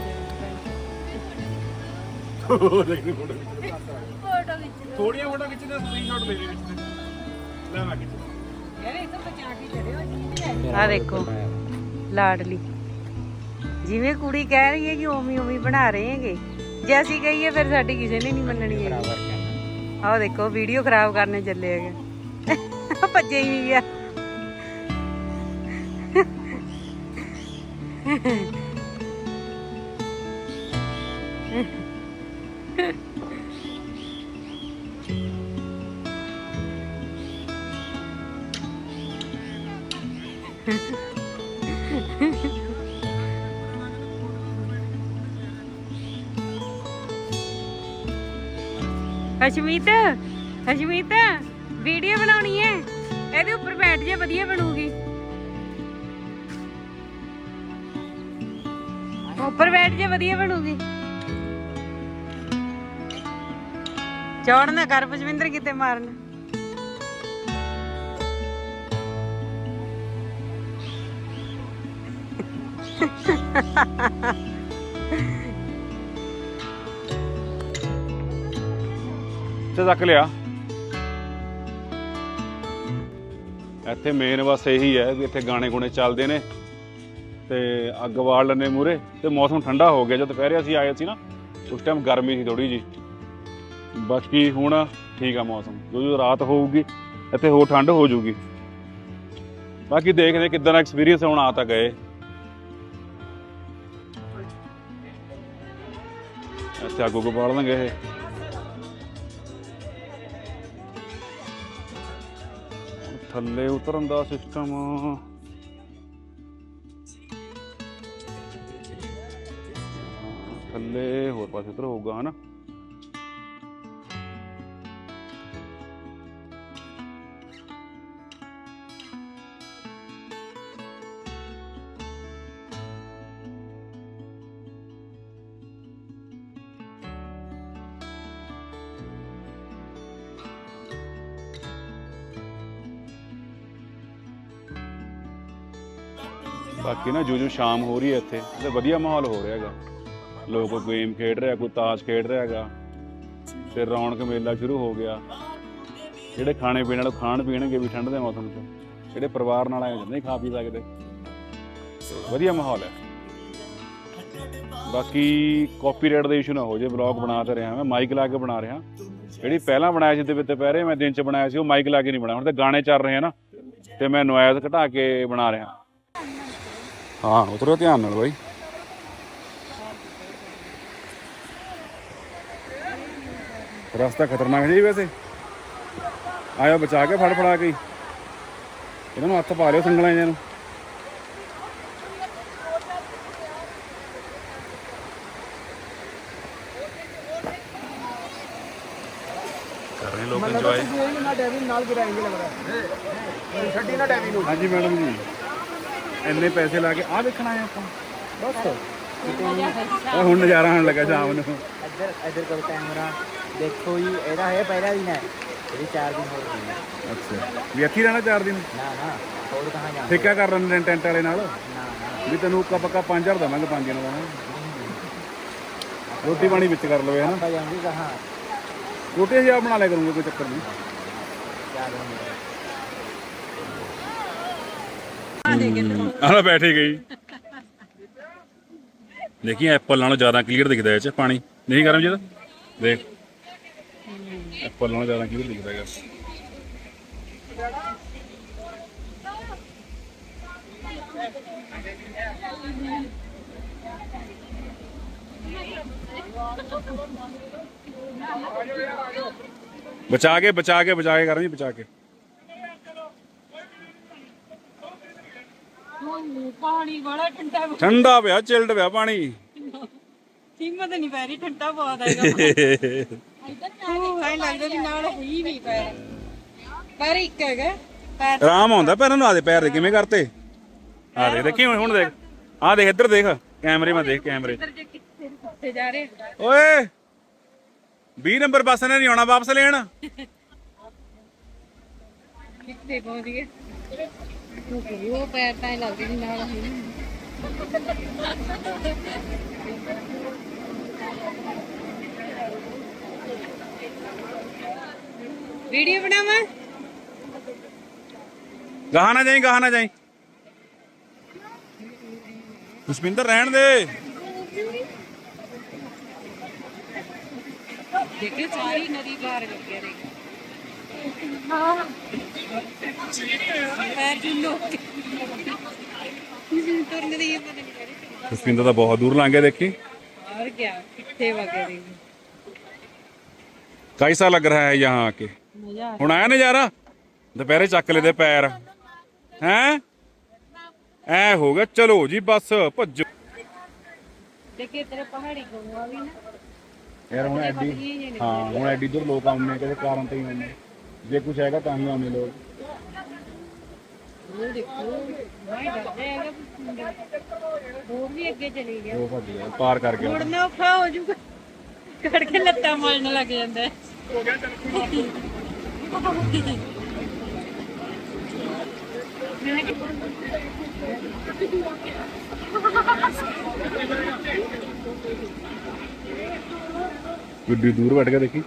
ਫੋਟੋ ਵਿੱਚ ਥੋੜੀਆਂ ਫੋਟੋ ਖਿੱਚਦੇ ਸਕਰੀਨਸ਼ਾਟ ਲੈ ਲਈ ਵਿੱਚ ਤੇ। ਲੈ ਮੈਂ ਖਿੱਚ। ਯਾਰ ਇਹ ਤਾਂ ਬਚਾ ਕੇ ਚੜਿਓ ਆ ਦੇਖੋ। ਲਾਡਲੀ। ਜਿਵੇਂ ਕੁੜੀ ਕਹਿ ਰਹੀ ਹੈ ਕਿ ਓਮੀ ਓਮੀ ਬਣਾ ਰਹੇ ਹੈਗੇ ਜੇ ਅਸੀਂ ਕਹੀਏ ਫਿਰ ਸਾਡੀ ਕਿਸੇ ਨੇ ਨਹੀਂ ਮੰਨਣੀ ਹੈ ਆਹ ਦੇਖੋ ਵੀਡੀਓ ਖਰਾਬ ਕਰਨੇ ਚੱਲੇ ਹੈਗੇ। ਭੱਜੇ ਹੀ ਗਿਆ। ਹਸ਼ਮੀਤ ਹਸ਼ਮੀਤ ਵੀਡੀਓ ਬਣਾਉਣੀ ਹੈ। ਇਹਦੇ ਉੱਪਰ ਬੈਠ ਜੇ, ਵਧੀਆ ਬਣੂਗੀ। ਉੱਪਰ ਬੈਠ ਜੇ, ਵਧੀਆ ਬਣੂਗੀ। ਚੌੜ ਨਾ ਕਰ ਪਜਵਿੰਦਰ ਕਿਤੇ ਮਾਰਨ। ਤੇ ਚੱਕ ਲਿਆ। ਇੱਥੇ ਮੇਨ ਬਸ ਇਹੀ ਹੈ ਵੀ ਇੱਥੇ ਗਾਣੇ ਗੁਣੇ ਚੱਲਦੇ ਨੇ ਤੇ ਅੱਗ ਬਾਲ ਲੈਂਦੇ ਮੂਰੇ ਤੇ ਮੌਸਮ ਠੰਡਾ ਹੋ ਗਿਆ। ਜਦ ਦੁਪਹਿਰੇ ਅਸੀਂ ਆਏ ਸੀ ਨਾ, ਉਸ ਟਾਈਮ ਗਰਮੀ ਸੀ ਥੋੜੀ ਜੀ ਬਾਕੀ ਹੁਣ ਠੀਕ ਆ ਮੌਸਮ। ਜੋ ਜੋ ਰਾਤ ਹੋਊਗੀ, ਇੱਥੇ ਹੋਰ ਠੰਡ ਹੋ ਜਾਊਗੀ। ਬਾਕੀ ਦੇਖਦੇ ਹਾਂ ਕਿੱਦਾਂ ਦਾ ਐਕਸਪੀਰੀਅੰਸ ਹੁਣ ਆ ਤਾਂ ਗਏ। ਇੱਥੇ ਅੱਗ ਉੱਗ ਬਾਲ ਲਾਂਗੇ ਇਹ। ਥੱਲੇ ਉਤਰਨ ਦਾ ਸਿਸਟਮ। ਥੱਲੇ ਹੋਰ ਪਾਸੇ ਉਤਰ ਹੋਊਗਾ ਹਨਾ? ਬਾਕੀ ਨਾ ਜੋ ਜੋ ਸ਼ਾਮ ਹੋ ਰਹੀ ਹੈ ਇੱਥੇ, ਤੇ ਵਧੀਆ ਮਾਹੌਲ ਹੋ ਰਿਹਾ ਹੈਗਾ। ਲੋਕ ਗੇਮ ਖੇਡ ਰਿਹਾ, ਕੋਈ ਤਾਸ਼ ਖੇਡ ਰਿਹਾ ਹੈਗਾ। ਫਿਰ ਰੌਣਕ ਮੇਲਾ ਸ਼ੁਰੂ ਹੋ ਗਿਆ। ਜਿਹੜੇ ਖਾਣੇ ਪੀਣ ਵਾਲੇ ਖਾਣ ਪੀਣਗੇ ਵੀ ਠੰਡ ਦੇ ਮੌਸਮ 'ਚ। ਜਿਹੜੇ ਪਰਿਵਾਰ ਨਾਲ ਆਏ ਹੁੰਦੇ ਨਹੀਂ ਖਾ ਪੀ ਸਕਦੇ। ਵਧੀਆ ਮਾਹੌਲ ਹੈ। ਬਾਕੀ ਕਾਪੀਰਾਈਟ ਦਾ ਇਸ਼ੂ ਨਾ ਹੋ ਜੇ ਵਲੌਗ ਬਣਾ ਤੇ ਰਿਹਾ ਮੈਂ ਮਾਈਕ ਲਾ ਕੇ ਬਣਾ ਰਿਹਾ। ਜਿਹੜੀ ਪਹਿਲਾਂ ਬਣਾਇਆ ਸੀ ਤੇ ਦੁਪਹਿਰੇ ਮੈਂ ਦਿਨ 'ਚ ਬਣਾਇਆ ਸੀ, ਉਹ ਮਾਈਕ ਲਾ ਕੇ ਨਹੀਂ ਬਣਾਇਆ। ਹੁਣ ਤੇ ਗਾਣੇ ਚੱਲ ਰਹੇ ਆ ਨਾ, ਤੇ ਮੈਂ ਨੋਇਜ਼ ਘਟਾ ਕੇ ਬਣਾ ਰਿਹਾ। ਹਾਂ ਉਤਰੋ ਧਿਆਨ ਨਾਲ ਬਾਈ। ਰਸਤਾ ਖਤਰਨਾਕ ਜੀ ਵੈਸੇ। ਆਇਓ ਬਚਾ ਕੇ ਫੜ ਫੜਾ ਕੇ। ਇਹਨਾਂ ਨੂੰ ਹੱਥ ਪਾ ਲਿਓ ਸੰਗਲਾਂ ਇਹਨਾਂ ਨੂੰ। ਕਰ ਰਹੇ ਲੋਕ ਇੰਜੋਏ ਨਾ ਡੈਵੀ ਨਾਲ ਗਿਰਾਏਂਗੇ ਲੱਗਦਾ। ਛੱਡੀ ਨਾ ਡੈਵੀ ਨੂੰ ਹਾਂਜੀ ਮੈਡਮ ਜੀ। ਇੰਨੇ ਪੈਸੇ ਲਾ ਕੇ ਆਹ ਦੇਖਣਾ ਹੈ ਆਪਾਂ। ਬਸ। ਉਹ ਹੁਣ ਨਜ਼ਾਰਾ ਆਉਣ ਲੱਗਾ ਸ਼ਾਮ ਨੂੰ। ਇੱਧਰ ਇੱਧਰ ਕਰੋ ਕੈਮਰਾ ਦੇਖੋ ਜੀ ਇਹਦਾ ਹੈ ਪਹਿਲਾ ਦਿਨ ਹੈ। ਇਹਦੇ 4 ਦਿਨ ਹੋਰ ਹੋਣੇ ਅੱਛਾ। ਵੀ ਇੱਥੇ ਰਹਿਣਾ ਚਾਰ ਦਿਨ? ਨਾ ਨਾ। ਹੋਰ ਕਹਾਂ ਜਾ ਠੇਕਾ ਕਰ ਲੈਂਦੇ ਨੇ ਟੈਂਟ ਵਾਲੇ ਨਾਲ? ਨਾ ਨਾ। ਵੀ ਤੈਨੂੰ ਉੱਕਾ ਪੱਕਾ 5000 ਦਵਾਂਗੇ ਪੰਜ ਦਿਨਾਂ ਦਾ। ਰੋਟੀ ਪਾਣੀ ਵਿੱਚ ਕਰ ਲਵੇ ਹਨਾ? ਆਪਾਂ ਜਾਂਦੀ ਕਹਾਂ ਰੋਟੀ ਅਸੀਂ ਆਪ ਬਣਾ ਲਿਆ ਕਰੂੰਗੇ ਕੋਈ ਚੱਕਰ ਨਹੀਂ। ਚਾਰ ਬੈਠੇ ਗਈ। ਦੇਖੀ ਐਪਲ ਨਾਲੋਂ ਜ਼ਿਆਦਾ ਕਲੀਅਰ ਦਿਖਦਾ ਇਹ ਚ ਪਾਣੀ। ਨਹੀਂ ਕਰਮਜੀਤ ਦੇਖ। ਐਪਲ ਨਾਲੋਂ ਜ਼ਿਆਦਾ ਕਲੀਅਰ ਦਿਖਦਾ ਹੈਗਾ। ਬਚਾ ਕੇ ਬਚਾ ਕੇ ਬਚਾ ਕੇ ਕਰਨ ਜੀ ਬਚਾ ਕੇ। ਪਾਣੀ ਬੜਾ ਠੰਡਾ ਠੰਡਾ ਪਿਆ ਚਿਲਡ ਪਿਆ ਪਾਣੀ। ਹਿੰਮਤ ਨਹੀਂ ਪੈ ਰਹੀ ਠੰਡਾ ਬਹੁਤ ਹੈਗਾ। ਉਹ ਐ ਲੱਗਦਾ ਵੀ ਨਾਲ ਹੀ ਨਹੀਂ ਪੈ ਪਰ ਇੱਕ ਹੈਗਾ ਪੈਰ ਆਰਾਮ ਆਉਂਦਾ ਪੈਰਾਂ ਨੂੰ ਆ ਦੇ ਪੈਰ ਦੇ ਕਿਵੇਂ ਕਰਤੇ? ਆ ਦੇ ਦੇਖੀ ਹੁਣ ਦੇਖ। ਆ ਦੇਖ ਇੱਧਰ ਦੇਖ ਕੈਮਰੇ ਮੈਂ ਦੇਖ ਕੈਮਰੇ। ਇੱਧਰ ਜੇ ਕਿੱਥੇ ਕਿੱਥੇ ਜਾ ਰਹੇ ਓਏ! 20 ਨੰਬਰ ਬੱਸ ਨੇ ਨਹੀਂ ਆਉਣਾ ਵਾਪਸ ਲੈਣ। ਕਿੱਥੇ ਪਹੁੰਚ ਗਏ? ਉਹ ਪੈਰ ਤਾਂ ਐਂ ਲੱਗਦੇ ਨਹੀਂ ਨਾਲ। ਹੀ ਨਹੀਂ ਵੀਡੀਓ ਬਣਾਵਾਂ? ਗਾਹਾਂ ਨਾ ਜਾਈ ਗਾਹਾਂ ਨਾ ਜਾਈ। ਪੁਸ਼ਪਿੰਦਰ ਰਹਿਣ ਦੇ। ਦੇਖੇ ਸਾਰੀ ਨਦੀ ਪਾਰ ਲੱਗਿਆ ਰੇ ਪੈਰ ਜੁੱਲੋ ਤੁਰਨ ਦੀ ਇਹ ਪਤਾ ਨਹੀਂ ਕਰੀ ਪੁਸ਼ਪਿੰਦਰ ਤਾਂ ਬਹੁਤ ਦੂਰ ਲੰਘ ਗਿਆ ਦੇਖੀ और क्या कितने वगे रही कैसा लग रहा है यहाँ आके मजा ਹੁਣ ਆਇਆ ਨਜ਼ਾਰਾ ਦੁਪਹਿਰੇ ਚੱਕ ਲਏ ਦੇ ਪੈਰ ਹੈਂ ਐ ਹੋ ਗਿਆ ਚਲੋ ਜੀ ਬਸ ਭੱਜੋ देखिए तेरे पहाड़ी गंगा भी ना ਯਾਰ ਹੁਣ ਐਡੀ ਹਾਂ ਹੁਣ ਐਡੀ ਦੂਰ ਲੋਕ ਆਉਂਦੇ ਕਿਤੇ ਕਾਰਨ ਤੇ ਹੀ ਆਉਂਦੇ ਜੇ ਕੁਝ ਹੈਗਾ ਤਾਂ ਹੀ ਆਉਣੇ ਲੋਕ ਉਹ ਦੇਖੋ ਨਹੀਂ ਡਰਦੇ ਹੈਗਾ ਹੋਰ ਵੀ ਅੱਗੇ ਚਲੀ ਗਿਆ। ਉਹ ਭੱਜ ਪਾਰ ਕਰ ਗਿਆ। ਮੁੜਨਾ ਹੋ ਜੂਗਾ ਕੜ ਲੱਤਾਂ ਮਾਰਨ ਲੱਗ ਜਾਂਦਾ। ਹੋ ਗਿਆ ਤੈਨੂੰ ਗੁੱਡੀ ਦੂਰ ਵੱਟ ਕੇ ਦੇਖੀ।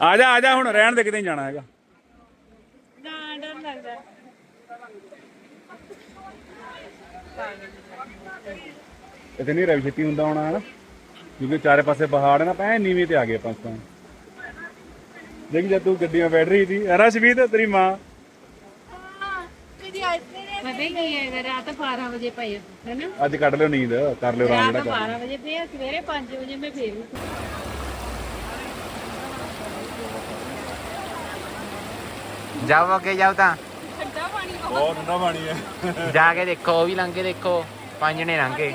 ਆ ਜਾ ਆ ਜਾ ਹੁਣ ਰਹਿਣ ਦੇ ਕਿਤੇ ਨਹੀਂ ਜਾਣਾ ਹੈਗਾ। ਨਾ ਡਰ ਲੱਗਦਾ। ਇਥੇ ਨਹੀਂ ਰਵੀ ਛੇਤੀ ਹੁੰਦਾ ਹੋਣਾ ਕਿਉਂਕਿ ਚਾਰੇ ਪਾਸੇ ਪਹਾੜ ਹੈ ਨਾ ਪੈ ਨੀਵੇਂ ਤੇ ਆ ਗਏ ਆਪਾਂ ਤਾਂ ਦੇਖ ਜਦ ਤੂੰ ਗੱਡੀਆਂ ਬੈਠ ਰਹੀ ਸੀ ਰਸ਼ਵੀਤ ਤੇਰੀ ਮਾਂ। ਅੱਜ ਕੱਢ ਲਿਓ ਨੀਂਦ ਕਰ ਲਿਓ ਰਾਤ ਜਿਹੜਾ ਕਰ 12 ਵਜੇ ਪਏ ਸਵੇਰੇ 5 ਵਜੇ ਮੈਂ ਫੇਰ ਉੱਠੀ। ਜਾਓ ਅੱਗੇ ਜਾਓ ਤਾਂ। ਠੰਡਾ ਪਾਣੀ ਬਹੁਤ ਠੰਡਾ ਪਾਣੀ ਹੈ। ਜਾ ਕੇ ਦੇਖੋ ਉਹ ਵੀ ਲੰਘੇ ਦੇਖੋ ਪੰਜ ਨੇ ਲੰਘੇ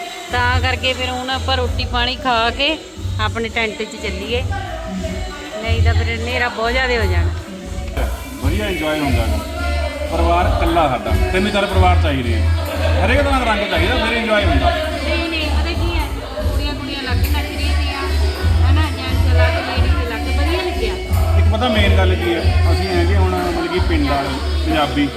ਤਾਂ ਕਰਕੇ ਫਿਰ ਹੁਣ ਆਪਾਂ ਰੋਟੀ ਪਾਣੀ ਖਾ ਕੇ ਆਪਣੇ ਟੈਂਟ 'ਚ ਚੱਲੀਏ। ਨਹੀਂ ਤਾਂ ਫਿਰ ਹਨੇਰਾ ਬਹੁਤ ਜ਼ਿਆਦਾ ਹੋ ਜਾਣਾ। ਵਧੀਆ ਇੰਜੋਏ ਹੁੰਦਾ ਪਰਿਵਾਰ ਇਕੱਲਾ ਸਾਡਾ। ਤਿੰਨ ਚਾਰ ਪਰਿਵਾਰ ਚਾਹੀਦੇ ਆ। ਹਰੇਕ ਤਰ੍ਹਾਂ ਦਾ ਰੰਗ ਚਾਹੀਦਾ ਫਿਰ ਇੰਜੋਏ ਹੁੰਦਾ। ਨਹੀਂ ਨਹੀਂ ਪਤਾ ਕੀ ਹੈ ਕੁੜੀਆਂ ਕੁੜੀਆਂ ਲੱਗ ਨੱਚ ਰਹੀਆਂ ਸੀਆਂ ਹਨਾ ਜੈਂਟਸ ਲੱਗ ਲੇਡੀਜ਼ ਲੱਗ ਵਧੀਆ ਲੱਗਿਆ। ਇੱਕ ਪਤਾ ਮੇਨ ਗੱਲ ਕੀ ਹੈ ਅਸੀਂ ਹੈਗੇ ਹੁਣ ਮਤਲਬ ਕਿ ਪਿੰਡ ਵਾਲੇ ਪੰਜਾਬੀ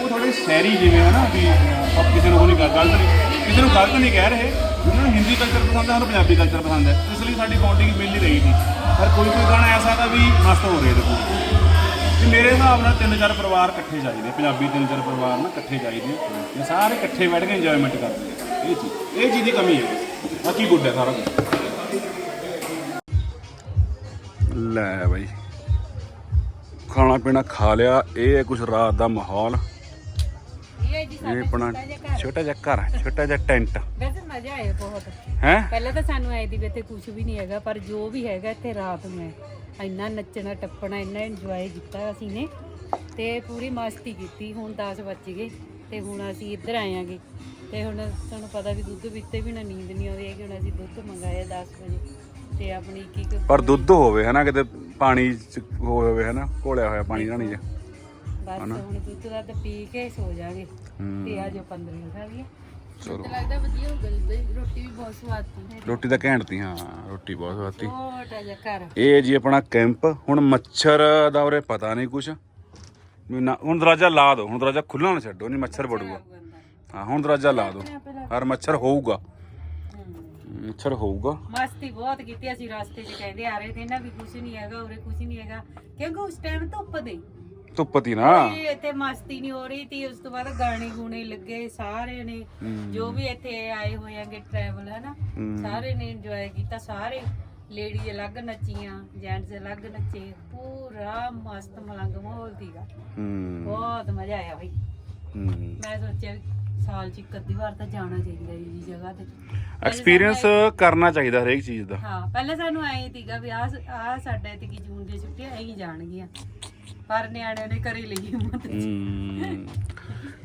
ਉਹ ਥੋੜੇ ਸ਼ਹਿਰੀ ਜਿਵੇਂ ਹਨਾ ਵੀ ਆਪਾਂ ਕਿਸੇ ਨੂੰ ਉਹ ਨਹੀਂ ਗਲਤ ਨਹੀਂ। ਕਿਸੇ ਨੂੰ ਗਲਤ ਨਹੀਂ ਕਹਿ ਰਹੇ। ਉਹਨਾਂ ਨੂੰ ਹਿੰਦੀ ਕਲਚਰ ਪਸੰਦ ਹੈ ਸਾਨੂੰ ਪੰਜਾਬੀ ਕਲਚਰ ਪਸੰਦ ਹੈ ਇਸ ਲਈ ਸਾਡੀ ਬੌਂਡਿੰਗ ਮਿਲ ਨਹੀਂ ਰਹੀ ਸੀ। ਪਰ ਕੋਈ ਕੋਈ ਗਾਣਾ ਐਸਾ ਤਾਂ ਵੀ ਮਸਤ ਹੋ ਰਹੇ ਦੇਖੋ ਕਿ ਮੇਰੇ ਹਿਸਾਬ ਨਾਲ ਤਿੰਨ ਚਾਰ ਪਰਿਵਾਰ ਇਕੱਠੇ ਚਾਹੀਦੇ। ਪੰਜਾਬੀ ਤਿੰਨ ਚਾਰ ਪਰਿਵਾਰ ਨਾ ਇਕੱਠੇ ਚਾਹੀਦੇ। ਇਹ ਸਾਰੇ ਇਕੱਠੇ ਬੈਠ ਕੇ ਇੰਜੋਇਮੈਂਟ ਕਰਦੇ ਆ। ਇਹ ਚੀਜ਼ ਇਹ ਚੀਜ਼ ਦੀ ਕਮੀ ਹੈ। ਬਾਕੀ ਗੁੱਡ ਹੈ ਸਾਰਾ ਕੁਝ ਲੈ ਬਾਈ। ਖਾਣਾ ਪੀਣਾ ਖਾ ਲਿਆ। ਇਹ ਹੈ ਕੁਝ ਰਾਤ ਦਾ ਮਾਹੌਲ। ਇਹ ਜੀ ਆਪਣਾ ਛੋਟਾ ਜਿਹਾ ਘਰ ਛੋਟਾ ਜਿਹਾ ਟੈਂਟ ਵੈਸੇ ਮਜ਼ਾ ਆਇਆ ਬਹੁਤ। ਹੈ? ਪਹਿਲਾਂ ਤਾਂ ਸਾਨੂੰ ਐ ਦੀ ਵੀ ਇੱਥੇ ਕੁਝ ਵੀ ਨਹੀਂ ਹੈਗਾ ਪਰ ਜੋ ਵੀ ਹੈਗਾ ਇੱਥੇ ਰਾਤ ਨੂੰ ਹੈ। ਇੰਨਾ ਨੱਚਣਾ ਟੱਪਣਾ ਇੰਨਾ ਇੰਜੋਏ ਕੀਤਾ ਅਸੀਂ ਨੇ। ਤੇ ਪੂਰੀ ਮਸਤੀ ਕੀਤੀ ਹੁਣ 10 ਵੱਜ ਗਏ ਤੇ ਹੁਣ ਅਸੀਂ ਇੱਧਰ ਆਏ ਆਂਗੇ। ਤੇ ਹੁਣ ਤੁਹਾਨੂੰ ਪਤਾ ਵੀ ਦੁੱਧ ਪੀਤੇ ਵੀ ਨਾ ਨੀਂਦ ਨਹੀਂ ਆਉਂਦੀ ਹੈ ਕਿ ਹੁਣ ਅਸੀਂ ਦੁੱਧ ਮੰਗਾਇਆ 10 ਵਜੇ। ਤੇ ਆਪਣੀ ਇੱਕ ਪਰ ਦੁੱਧ ਹੋਵੇ ਹਨਾ ਕਿਤੇ ਪਾਣੀ ਹੋਵੇ ਹਨਾ ਘੋਲਿਆ ਹੋਇਆ ਪਾਣੀ ਰਾਣੀ ਚ ਬਸ ਹੁਣ ਦੁੱਧ ਦਾ ਤੇ ਪੀ ਕੇ ਸੋ ਜਾਾਂਗੇ। ਤੇ ਅੱਜ 15 ਖਾ ਲਈਏ ਚਲੋ। ਲੱਗਦਾ ਵਧੀਆ ਹੋ ਗਿਆ ਰੋਟੀ ਵੀ ਬਹੁਤ ਸਵਾਦ ਸੀ। ਰੋਟੀ ਤਾਂ ਘੈਂਟ ਤੀ ਹਾਂ ਰੋਟੀ ਬਹੁਤ ਸਵਾਦੀ ਛੋਟਾ ਜਿਹਾ ਘਰ। ਇਹ ਜੀ ਆਪਣਾ ਕੈਂਪ ਹੁਣ ਮੱਛਰ ਦਾ ਉਰੇ ਪਤਾ ਨਹੀਂ ਕੁਛ। ਨਾ ਹੁਣ ਦਰਵਾਜ਼ਾ ਲਾ ਦਿਓ ਹੁਣ ਦਰਵਾਜ਼ਾ ਖੁੱਲਾ ਨਾ ਛੱਡੋ ਨਹੀਂ ਮੱਛਰ ਵੜੂਗਾ। ਹਾਂ ਹੁਣ ਦਰਵਾਜ਼ਾ ਲਾ ਦਿਓ ਪਰ ਮੱਛਰ ਹੋਊਗਾ। ਮੱਛਰ ਹੋਊਗਾ। ਮਸਤੀ ਬਹੁਤ ਕੀਤੀ ਅਸੀਂ ਰਸਤੇ 'ਚ ਕਹਿੰਦੇ ਆ ਰਹੇ ਤੇ ਨਾ ਵੀ ਕੁਝ ਨਹੀਂ ਹੈਗਾ ਉਰੇ ਕੁਝ ਨਹੀਂ ਹੈਗਾ। ਕਿਉਂਕਿ ਉਸ ਟਾਈਮ ਧੁੱਪ ਦੇ ਧੁੱਪ ਤੀ ਨਾ। ਕੋਈ ਇੱਥੇ ਮਸਤੀ ਨਹੀਂ ਹੋ ਰਹੀ ਤੀ ਉਸ ਤੋਂ ਬਾਅਦ ਗਾਣੇ ਗੂਣੇ ਲੱਗੇ ਸਾਰੇ ਨੇ। ਜੋ ਵੀ ਇੱਥੇ ਆਏ ਹੋਏ ਆਂਗੇ ਟਰੈਵਲ ਹੈ। ਨਾ ਸਾਰੇ ਨੇ ਇੰਜੋਏ ਕੀਤਾ ਸਾਰੇ ਲੇਡੀ ਅਲੱਗ ਨੱਚੀਆਂ ਜੈਂਟਸ ਅਲੱਗ ਨੱਚੇ ਪੂਰਾ ਮਸਤ ਮਲੰਗ ਮਾਹੌਲ ਸੀਗਾ। ਬਹੁਤ ਮਜ਼ਾ ਆਇਆ ਬਈ। ਮੈਂ ਸੋਚਿਆ ਸਾਲ 'ਚ ਇੱਕ ਅੱਧੀ ਵਾਰ ਤਾਂ ਜਾਣਾ ਚਾਹੀਦਾ ਜੀ ਜਗ੍ਹਾ ਤੇ। ਐਕਸਪੀਰੀਅੰਸ ਕਰਨਾ ਚਾਹੀਦਾ ਹਰੇਕ ਚੀਜ਼ ਦਾ। ਹਾਂ ਪਹਿਲਾਂ ਸਾਨੂੰ ਐਂ ਸੀਗਾ ਵੀ ਆ ਆ ਸਾਡਾ ਤੇ ਕੀ ਜੂਨ ਦੀਆਂ ਛੁੱਟੀਆਂ ਐਂ ਹੀ ਜਾਣਗੀਆਂ। ਪਰ ਨਿਆਣਿਆਂ ਨੇ ਕਰੀ ਲਈ ਹਿੰਮਤ ਹਮ।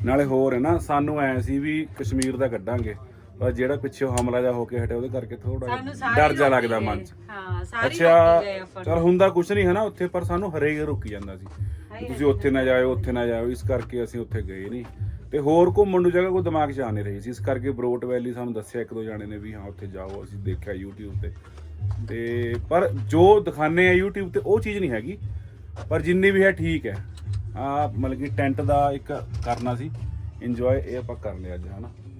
ਨਾਲੇ ਹੋਰ ਹੈ ਨਾ ਸਾਨੂੰ ਐ ਸੀ ਵੀ ਕਸ਼ਮੀਰ ਦਾ ਕੱਢਾਂਗੇ ਪਰ ਜਿਹੜਾ ਪਿੱਛੇ ਹਮਲਾ ਜਾ ਹੋ ਕੇ ਹਟਿਆ ਉਹਦੇ ਕਰਕੇ ਥੋੜਾ ਸਾਨੂੰ ਸਾਰੇ ਡਰ ਜਾ ਲੱਗਦਾ। ਮਨ 'ਚ। ਹਾਂ ਸਾਰੇ ਅੱਛਾ ਰੋਕੀ ਗਏ ਆਪਾਂ ਚਲ ਹੁੰਦਾ ਕੁਛ ਨਹੀਂ ਹੈ ਨਾ ਉੱਥੇ ਪਰ ਸਾਨੂੰ ਹਰੇਕ ਰੁਕੀ ਜਾਂਦਾ ਸੀ। ਵੀ ਤੁਸੀਂ ਉੱਥੇ ਨਾ ਜਾਇਓ ਉੱਥੇ ਨਾ ਜਾਇਓ ਇਸ ਕਰਕੇ ਅਸੀਂ ਉੱਥੇ ਗਏ ਨਹੀਂ। ਤੇ ਹੋਰ ਘੁੰਮਣ ਨੂੰ ਜਗ੍ਹਾ ਕੋਈ ਦਿਮਾਗ 'ਚ ਆ ਨਹੀਂ ਰਹੀ ਸੀ ਇਸ ਕਰਕੇ ਬਰੋਟ ਵੈਲੀ ਸਾਨੂੰ ਦੱਸਿਆ ਇੱਕ ਦੋ ਜਾਣੇ ਨੇ ਵੀ ਹਾਂ ਉੱਥੇ ਜਾਓ ਅਸੀਂ ਦੇਖਿਆ YouTube ਤੇ। ਤੇ ਪਰ ਜੋ ਦਿਖਾਣੇ ਆ YouTube ਤੇ ਉਹ ਚੀਜ਼ ਨਹੀਂ ਹੈਗੀ। ਪਰ ਜਿੰਨੀ ਵੀ ਹੈ ਠੀਕ ਹੈ। ਆ ਮਤਲਬ ਕਿ ਟੈਂਟ ਦਾ ਇੱਕ ਕਰਨਾ ਸੀ। ਇੰਜੋਏ ਇਹ ਆਪਾਂ ਕਰ ਲਿਆ ਅੱਜ, ਹਨਾ।